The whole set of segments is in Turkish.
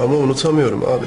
Ama unutamıyorum abi.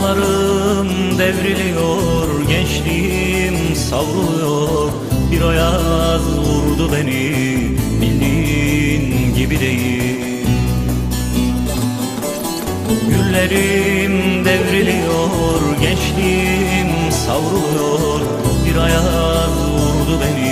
Dallarım devriliyor, gençliğim savruluyor. Bir ayaz vurdu beni, bildiğin gibi değil. Güllerim devriliyor, gençliğim savruluyor. Bir ayaz vurdu beni,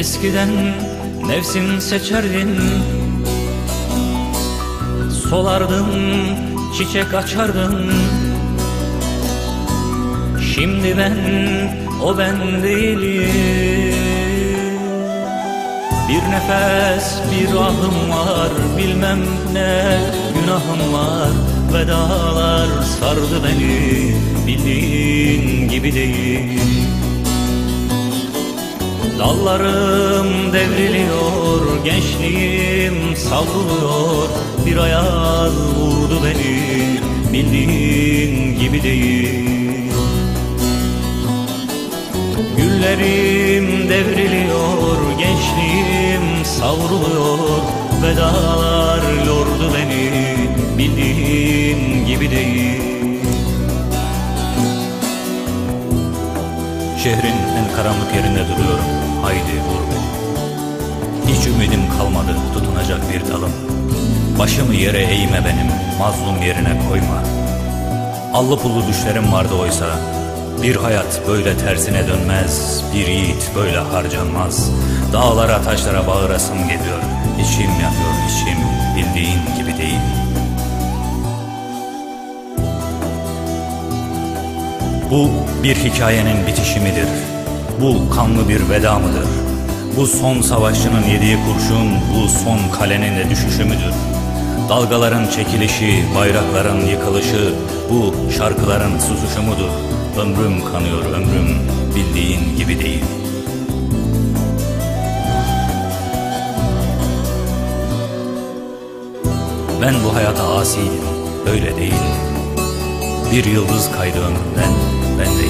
Eskiden mevsim seçerdin Solardın, çiçek açardın. Şimdi ben, o ben değilim. Bir nefes, bir ahım var Bilmem ne günahım var. Vedalar sardı beni Bildiğin gibi değil Dallarım devriliyor, gençliğim savruluyor. Bir ayaz vurdu beni, bildiğin gibi değil. Güllerim devriliyor, gençliğim savruluyor. Vedalar yordu beni, bildiğin gibi değil. Şehrin en karanlık yerinde duruyorum. Haydi vur beni. Hiç ümidim kalmadı tutunacak bir dalım. Başımı yere eğme benim, mazlum yerine koyma. Allı pullu düşlerim vardı oysa. Bir hayat böyle tersine dönmez, bir yiğit böyle harcanmaz. Dağlara taşlara bağırasım geliyor. İçim yanıyor içim, bildiğin gibi değil. Bu bir hikayenin bitişi midir? Bu kanlı bir veda mıdır? Bu son savaşçının yediği kurşun, bu son kalenin de düşüşü müdür? Dalgaların çekilişi, bayrakların yıkılışı, bu şarkıların susuşu mudur? Ömrüm kanıyor ömrüm, bildiğin gibi değil. Ben bu hayata asiyim, öyle değil. Bir yıldız kaydı ömrümden, ben de yenildim.